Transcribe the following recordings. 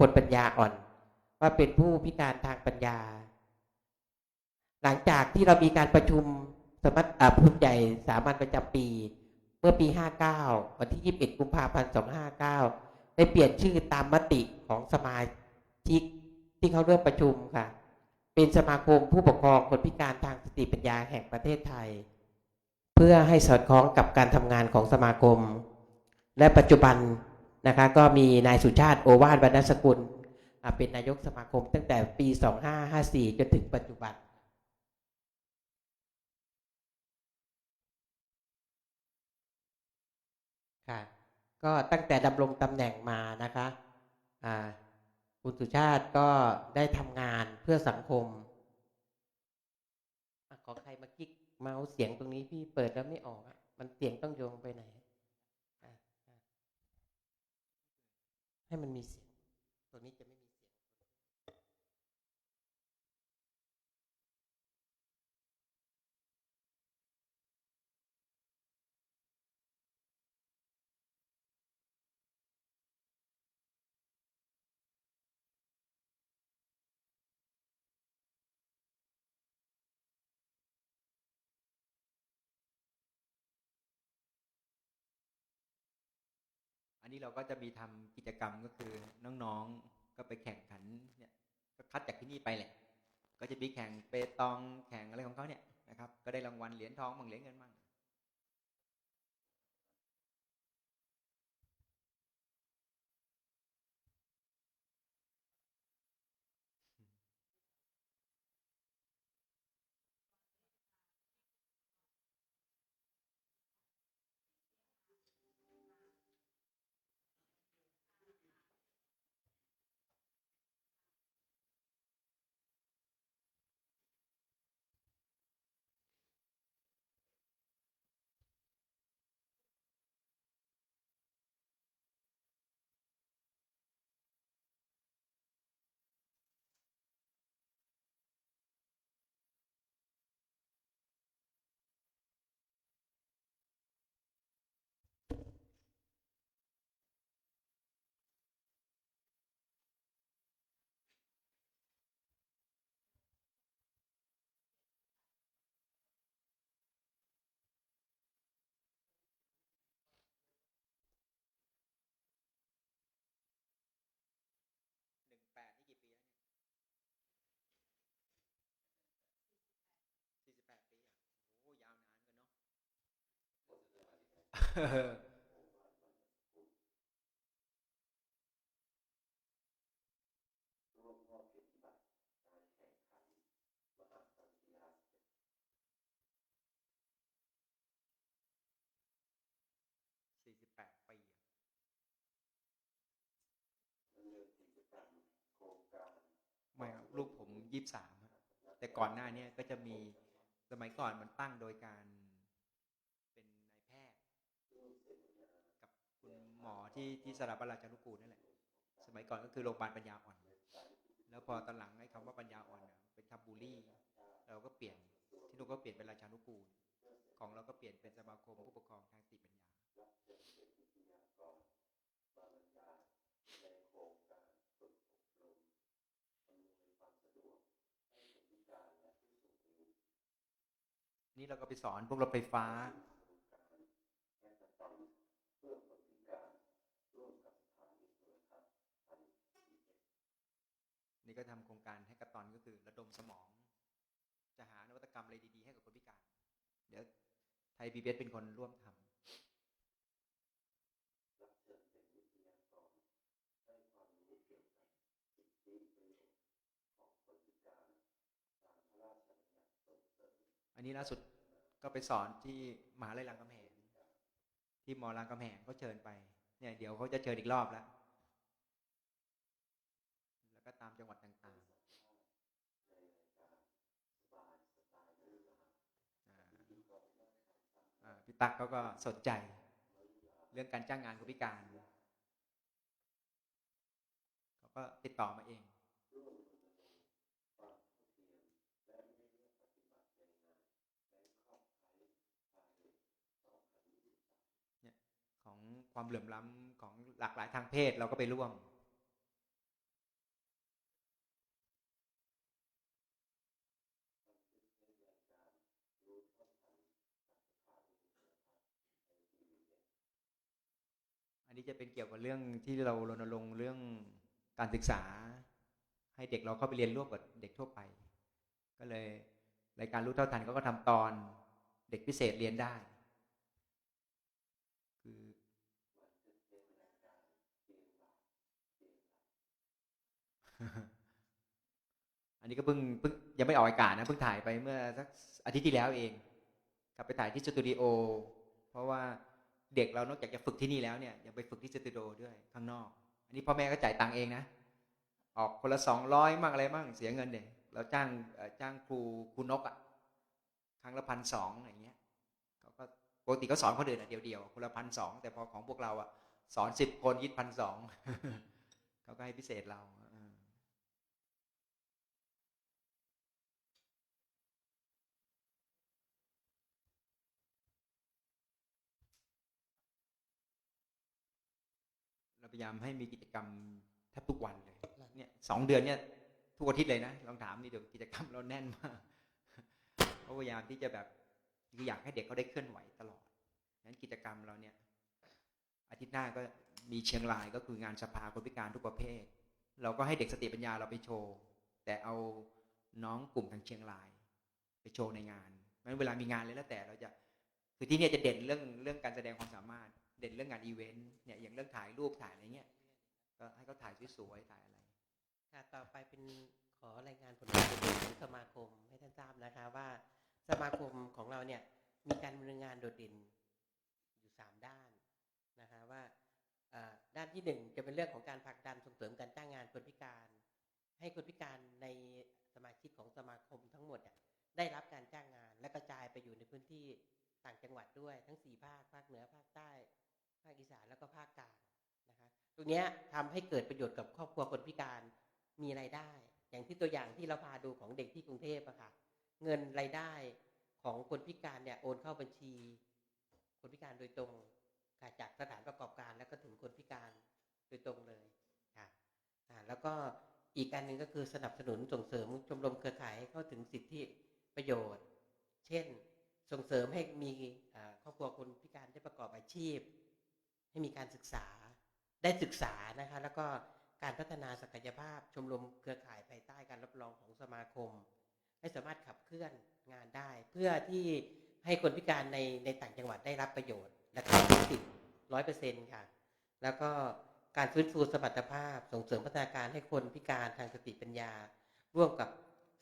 คนปัญญาอ่อน ว่าเป็นผู้พิการทางปัญญา หลังจากที่เรามีการประชุมสมัชอ่าผู้ใหญ่สามัญประจำปี เมื่อปี 59 วันที่ 21 กุมภาพันธ์ 259 ได้เปลี่ยนชื่อตามมติของสมาชิกที่เขาเริ่มประชุมค่ะ เป็นสมาคมผู้ปกครองคนพิการทางสติปัญญาแห่งประเทศไทย เพื่อให้สอดคล้องกับการทำงานของสมาคม และปัจจุบัน นะคะก็มีนายสุชาติโอวาทวรรณสกุล เป็นนายกสมาคมตั้งแต่ปี 2554 จนถึงปัจจุบันค่ะก็ตั้งแต่ดำรงตำแหน่งมานะคะอ่าคุณสุชาติก็ได้ทำงานเพื่อสังคมขอใครมากิ๊กเมาส์เสียงตรงนี้พี่เปิดแล้วไม่ออกอะมันเสียงต้องโยงไปไหนอะอะ ให้มันมีเสียง ตัวนี้จะไม่มีเสียง อั นนี้เราก็จะมีทำกิจกรรมก็คือน้องๆก็ไปแข่งขันเนี่ยก็คัดจากที่นี่ไปแหละ ก็จะมีแข่งเปตองแข่งอะไรของเขาเนี่ยนะครับ ก็ได้รางวัลเหรียญทองบางเหรียญเงินบ้าง หนึ่งแปดนี่กี่ปีแล้วเนี่ยสี่สิบแปดปีอะโอ้ยาวนานกันเนาะ สี่สิบแปดปีไม่ครับลูกผมยี่สามแต่ก่อนหน้านี้ก็จะมีสมัยก่อนมันตั้งโดยการเป็นนายแพทย์ กับคุณหมอ ที่ที่สระบราชานุกูลนั่นแหละ สมัยก่อนก็คือโรงพยาบาลปัญญาอ่อน แล้วพอตอนหลังไอ้คำว่าปัญญาอ่อนเป็นคำบูลลี่ เราก็เปลี่ยนที่นู่นก็เปลี่ยนเป็นราชานุกูล ของเราก็เปลี่ยนเป็นสมาคมผู้ปกครองทางสติปัญญานี่เราก็ไปสอนพวกรถไฟฟ้า นี่ก็ทำโครงการให้กระตอนก็คือระดมสมอง จะหานวัตกรรมอะไรดีๆ ให้กับคนพิการ เดี๋ยวไทยพีบีเป็นคนร่วมทำอันนี้ล่าสุดก็ไปสอนที่มหาลัยรามคำแหงที่มอรามคำแหงเขาเชิญไปเนี่ยเดี๋ยวเขาจะเชิญอีกรอบแล้ว ก็ตามจังหวัดต่างๆอ่าอ่าพี่ตั๊กเขาก็สนใจ เรื่องการจ้างงานคนพิการเขาก็ติดต่อมาเองของความเหลื่อมล้ำของหลากหลายทางเพศเราก็ไปร่วม นี้จะเป็นเกี่ยวกับเรื่องที่เรารณรงค์เรื่องการศึกษา ให้เด็กเราเข้าไปเรียนร่วมกับเด็กทั่วไป ก็เลยรายการรู้เท่าทันเขาก็ทำตอนเด็กพิเศษเรียนได้ คืออันนี้ก็เพิ่งเพิ่งยังไม่ออกอากาศนะเพิ่งถ่ายไปเมื่อสักอาทิตย์ที่แล้วเอง กลับไปถ่ายที่สตูดิโอเพราะว่า เด็กเรานอกจากจะฝึกที่นี่แล้วเนี่ยยังไปฝึกที่สตูดิโอด้วยข้างนอก อันนี้พ่อแม่ก็จ่ายตังค์เองนะ ออกคนละสองร้อยมั่งอะไรมั่งเสียเงินเด็เราจ้างจ้างครูครูนกอะ่ะครั้งละพันสองอย่างเงี้ยเขาก็ปกติก็สอนคนอื่นอะเดียวๆคนละพันสองแต่พอของพวกเราอะ่ะสอนสิบคนยิดพันสองเขาก็ให้พิเศษเราเออ เรา พยายามให้มีกิจกรรมแทบทุกวันเลยเนี่ยสองเดือนเนี่ยทุกอาทิตย์เลยนะลองถามนี่เดี๋ยวกิจกรรมเราแน่นมากเพราะพยายามที่จะแบบคืออยากให้เด็กเขาได้เคลื่อนไหวตลอดงั้นกิจกรรมเราเนี่ย อาทิตย์หน้าก็มีเชียงรายก็คืองานสภาคนพิการทุกประเภท เราก็ให้เด็กสติปัญญาเราไปโชว์ แต่เอาน้องกลุ่มทางเชียงราย ไปโชว์ในงานงั้นเวลามีงานเลยแล้วแต่เราจะคือที่เนี่ยจะเด่นเรื่องเรื่องการแสดงความสามารถ เด่นเรื่องงานอีเวนต์เนี่ยอย่างเรื่องถ่ายรูปถ่ายอะไรเงี้ยก็ให้เขาถ่ายสวยๆถ่ายอะไรค่ะต่อไปเป็นขอรายงานผลงานของสมาคมให้ท่านทราบนะคะว่าสมาคมของเราเนี่ยมีการดำเนินงานโดดเด่นอยู่สามด้านนะคะว่าด้านที่หนึ่งจะเป็นเรื่องของการผลักดันส่งเสริมการจ้างงานคนพิการ ให้คนพิการในสมาชิกของสมาคมทั้งหมดได้รับการจ้างงานและกระจายไปอยู่ในพื้นที่ต่างจังหวัดด้วยทั้งสี่ภาคภาคเหนือภาคใต้ ภาคอีสานแล้วก็ภาคกลางนะคะตรงนี้ยทำให้เกิดประโยชน์กับครอบครัวคนพิการมีรายได้ อย่างที่ตัวอย่างที่เราพาดูของเด็กที่กรุงเทพอะค่ะเงินรายได้ของคนพิการเนี่ยโอนเข้าบัญชี คนพิการโดยตรงค่ะจากสถานประกอบการแล้วก็ถึงคนพิการโดยตรงเลยค่ะอ่าแล้วก็อีกอันหนึ่งก็คือสนับสนุนส่งเสริมชมรมเครือข่ายให้เข้าถึงสิทธิประโยชน์ เช่นส่งเสริมให้มีครอบครัวคนพิการได้ประกอบอาชีพ ให้มีการศึกษาได้ศึกษานะคะ แล้วก็การพัฒนาศักยภาพชมรมเครือข่ายภายใต้การรับรองของสมาคม ให้สามารถขับเคลื่อนงานได้ เพื่อที่ให้คนพิการในในต่างจังหวัดได้รับประโยชน์ และเข้าถึงสิทธิ์ร้อยเปอร์เซ็นต์ค่ะ แล้วก็การฟื้นฟูสมรรถภาพส่งเสริมพัฒนาการให้คนพิการทางสติปัญญา ร่วมกับ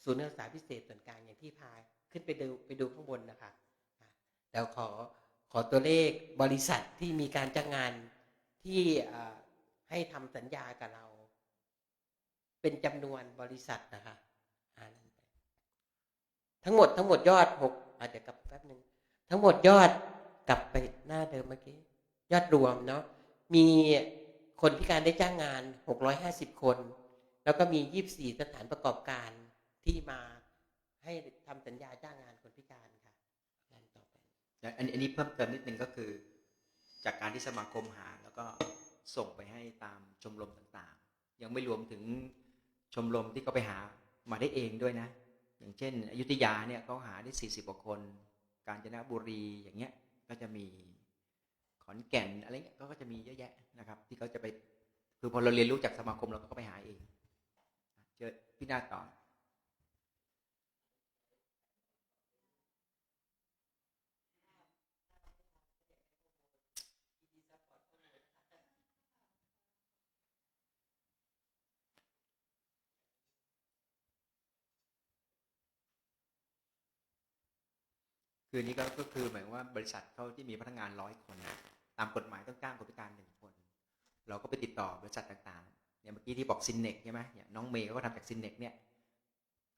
ศูนย์การศึกษาพิเศษส่วนกลางอย่างที่พาขึ้นไปดูไปดูข้างบนนะคะอะเดี๋ยวขอ ขอตัวเลขบริษัทที่มีการจ้างงานที่ให้ทำสัญญากับเรา เป็นจำนวนบริษัทนะคะอ่านทั้งหมดทั้งหมดยอดหกอะเดี๋ยวกลับแป๊บหนึ่งทั้งหมดยอดกลับไปหน้าเดิมเมื่อกี้ ยอดรวมเนาะมีคนพิการได้จ้างงาน 650 คน แล้วก็มี 24 สถานประกอบการที่มาให้ทำสัญญาจ้างงานคนพิการค่ะงานต่ อันนี้อันนี้เพิ่มเติมนิดนึงก็คือ จากการที่สมาคมหา แล้วก็ส่งไปให้ตามชมรมต่างๆ ยังไม่รวมถึงชมรมที่เขาไปหามาได้เองด้วยนะ อย่างเช่น อยุธยาเนี่ยเขาหาได้สี่สิบกว่าคน กาญจนบุรีอย่างเงี้ยก็จะมีขอนแก่นอะไรเงี้ยก็จะมีเยอะแยะนะครับ ที่เขาจะไปคือพอเราเรียนรู้จากสมาคมเราก็ไปหาเองเจอพี่นาต่อ คือนี้ก็ก็คือหมายว่าบริษัทเขาที่มีพนักงานร้อยคนนะตามกฎหมายต้องจ้างคนพิการหนึ่งคน เราก็ไปติดต่อบริษัทต่างๆอย่างเมื่อกี้ที่บอกซินเนกใช่ไหมเนี่ยน้องเมย์ก็ทำจากซินเนกเนี่ย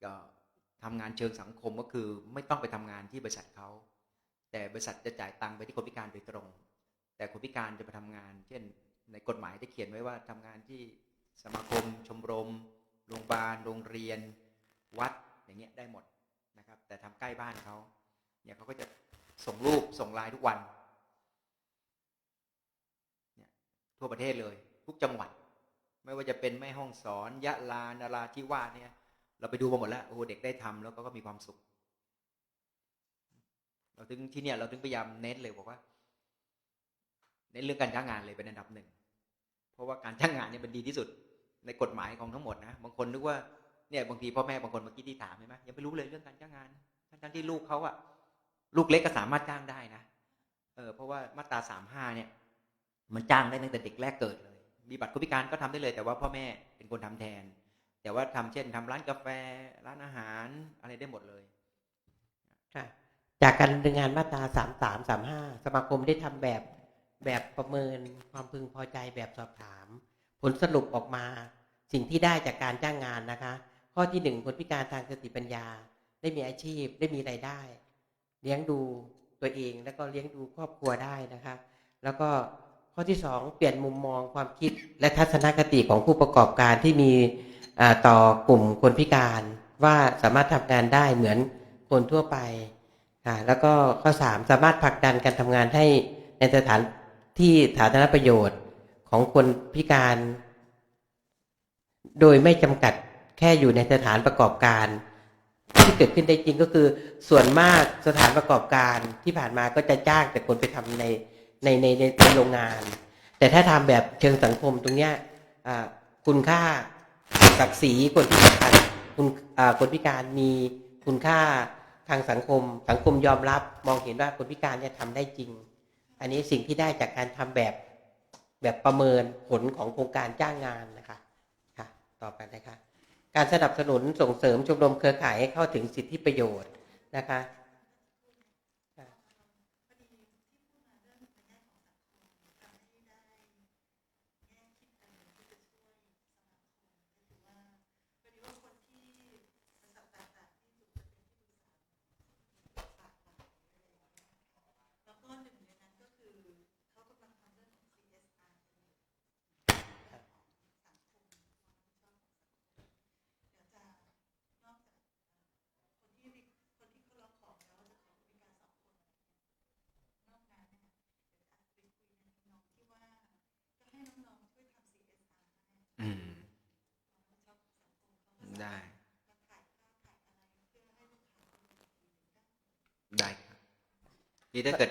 ก็ทำงานเชิงสังคมก็คือไม่ต้องไปทำงานที่บริษัทเขาแต่บริษัทจะจ่ายตังค์ไปที่คนพิการโดยตรง แต่คนพิการจะไปทำงาน เช่น ในกฎหมายได้เขียนไว้ว่าทำงานที่สมาคม ชมรมโรงพยาบาลโรงเรียน วัดอย่างเงี้ยได้หมดนะครับ แต่ทำใกล้บ้านเขา เนี่ยเขาก็จะส่งรูปส่งไลน์ทุกวันเนี่ยทั่วประเทศเลย ทุกจังหวัด ไม่ว่าจะเป็นแม่ห้องสอน ยะลานาราธิวาสเนี่ย เราไปดูมาหมดแล้วโอ้เด็กได้ทำแล้วก็ก็มีความสุข เราถึงที่เนี่ยเราถึงพยายามเน้นเลยบอกว่าในเรื่องการจ้างงานเลยเป็นอันดับหนึ่งเพราะว่าการจ้างงานเนี่ยมันดีที่สุดในกฎหมายของทั้งหมดนะบางคนนึกว่าเนี่ยบางทีพ่อแม่บางคนเมื่อกี้ที่ถามใช่ไหมยังไม่รู้เลยเรื่องการจ้างงานทั้งที่ลูกเขาอะ ลูกเล็กก็สามารถจ้างได้นะเออเพราะว่ามาตราสามห้าเนี่ย มันจ้างได้ตั้งแต่เด็กแรกเกิดเลย มีบัตรคนพิการก็ทำได้เลย แต่ว่าพ่อแม่เป็นคนทำแทน แต่ว่าทำเช่นทำร้านกาแฟร้านอาหารอะไรได้หมดเลยค่ะจากการดำเนินงานมาตราสามสามสามห้าสมาคมได้ทำแบบแบบประเมินความพึงพอใจแบบสอบถาม ผลสรุปออกมา สิ่งที่ได้จากการจ้างงานนะคะ ข้อที่หนึ่งคนพิการทางสติปัญญา ได้มีอาชีพได้มีรายได้ เลี้ยงดูตัวเอง แล้วก็เลี้ยงดูครอบครัวได้นะคะ แล้วก็ข้อที่สองเปลี่ยนมุมมองความคิดและทัศนคติของผู้ประกอบการที่มีต่อกลุ่มคนพิการว่าสามารถทำงานได้เหมือนคนทั่วไปอ่าแล้วก็ข้อสามสามารถผลักดันการทำงานให้ในสถานที่สาธารณประโยชน์ของคนพิการ โดยไม่จำกัดแค่อยู่ในสถานประกอบการ ที่เกิดขึ้นได้จริงก็คือ ส่วนมากสถานประกอบการที่ผ่านมาก็จะจ้างแต่คนไปทำในในในในในโรงงาน แต่ถ้าทำแบบเชิงสังคมตรงเนี้ยคุณค่าศักดิ์ศรีคนพิการคุณอ่าคนพิการมีคุณค่าทางสังคม สังคมยอมรับมองเห็นว่าคนพิการเนี่ยทำได้จริง อันนี้สิ่งที่ได้จากการทำแบบแบบประเมินผลของโครงการจ้างงานนะคะค่ะต่อไปนะคะ การสนับสนุนส่งเสริมชมรมเครือข่ายให้เข้าถึงสิทธิประโยชน์นะคะอืม ได้ ได้ครับ นี่ถ้าเกิด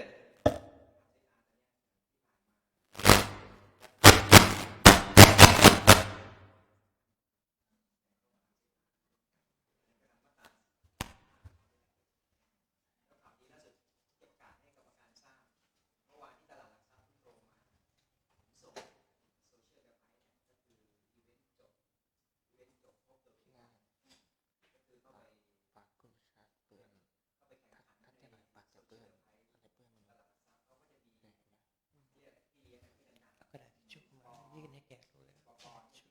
กระดาษทิชชู่มายื่นให้แกดูเลยกระดาษทิชชู่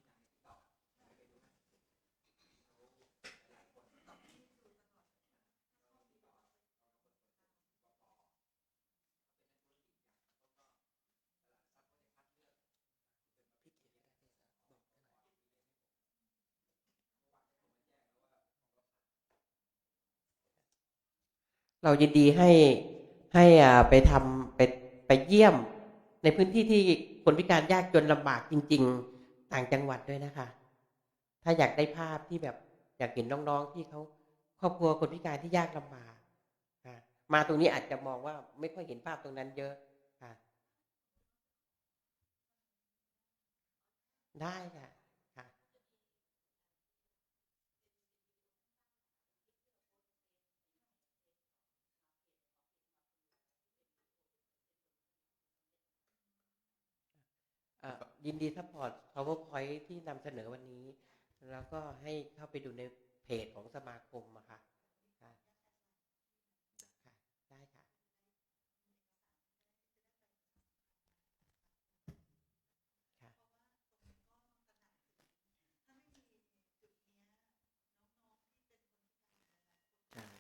เรายินดีให้ให้อ่าไปทำไปไปเยี่ยม ในพื้นที่ที่คนพิการยากจนลำบากจริง ๆ ต่างจังหวัดด้วยนะคะ ถ้าอยากได้ภาพที่แบบอยากเห็นน้องๆที่เขาครอบครัวคนพิการที่ยากลำบากอะมาตรงนี้อาจจะมองว่าไม่ค่อยเห็นภาพตรงนั้นเยอะค่ะ ได้ค่ะค่ะ เอ่อ ยินดีซัพพอร์ต powerpoint ที่นำเสนอวันนี้ แล้วก็ให้เข้าไปดูในเพจของสมาคมอะค่ะค่ะค่ะได้ค่ะ ค่ะ ใช่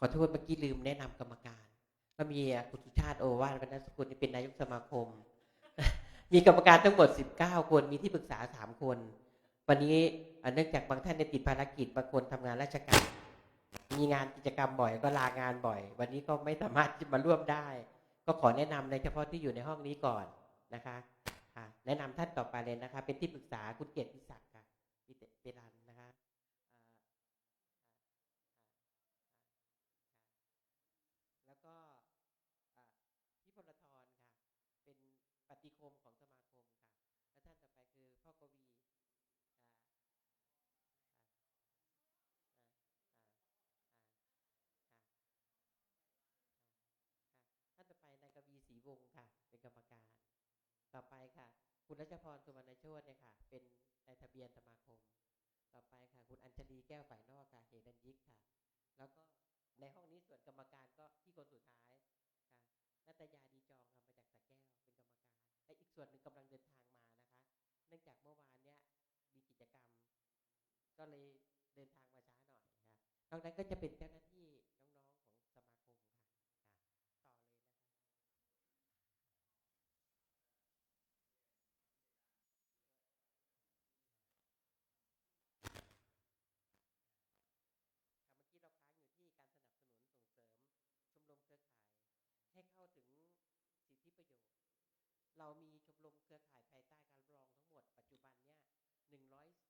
ขอโทษเมื่อกี้ลืมแนะนำกรรมการ ก็มีคุณสุชาติโอวาทวรรณสกุลที่เป็นนายกสมาคม มีกรรมการทั้งหมด 19 คนมีที่ปรึกษา 3 คน วันนี้เนื่องจากบางท่านในติดภารกิจบางคนทำงานราชการ มีงานกิจกรรมบ่อยก็ลางานบ่อย วันนี้ก็ไม่สามารถมาร่วมได้ ก็ขอแนะนำในเฉพาะที่อยู่ในห้องนี้ก่อนนะคะแนะนำท่านต่อไปเลยนะคะ เป็นที่ปรึกษาคุณเกียรติศักดิ์ค่ะพิเตเปรันะคะอ่า แล้วก็อ่าพี่พลทรค่ะ เป็นปฏิคมของสมาคมค่ะ และท่านต่อไปคือพ่อกวีอ่าอ่าอ่าอ่าอ่าค่ะค่ะท่านต่อไปนายกวีศรีวงศ์ค่ะ เป็นกรรมการ ต่อไปค่ะ คุณรัชพรสุวรรณโชตเนี่ยค่ะ เป็นนายทะเบียนสมาคม ต่อไปค่ะ คุณอัญชลีแก้วฝ่ายนอกค่ะเฮดันยิกค่ะ แล้วก็ในห้องนี้ส่วนกรรมการก็ที่คนสุดท้ายค่ะนัตยาดีจองค่ะมาจากสระแก้วเป็นกรรมการ และอีกส่วนหนึ่งกำลังเดินทางมานะคะ เนื่องจากเมื่อวานเนี้ยมีกิจกรรม ก็เลยเดินทางมาช้าหน่อยค่ะนอกนั้นก็จะเป็นเจ้าหน้าที่น้องๆของสมาคมค่ะค่ะ ต่อเลยนะคะ ค่ะเมื่อกี้เราค้างอยู่ที่การสนับสนุนส่งเสริมชมรมเครือข่าย ให้เข้าถึงสิทธิประโยชน์ เรามีชมรมเครือข่ายภายใต้การรับรองทั้งหมดปัจจุบันเนี่ย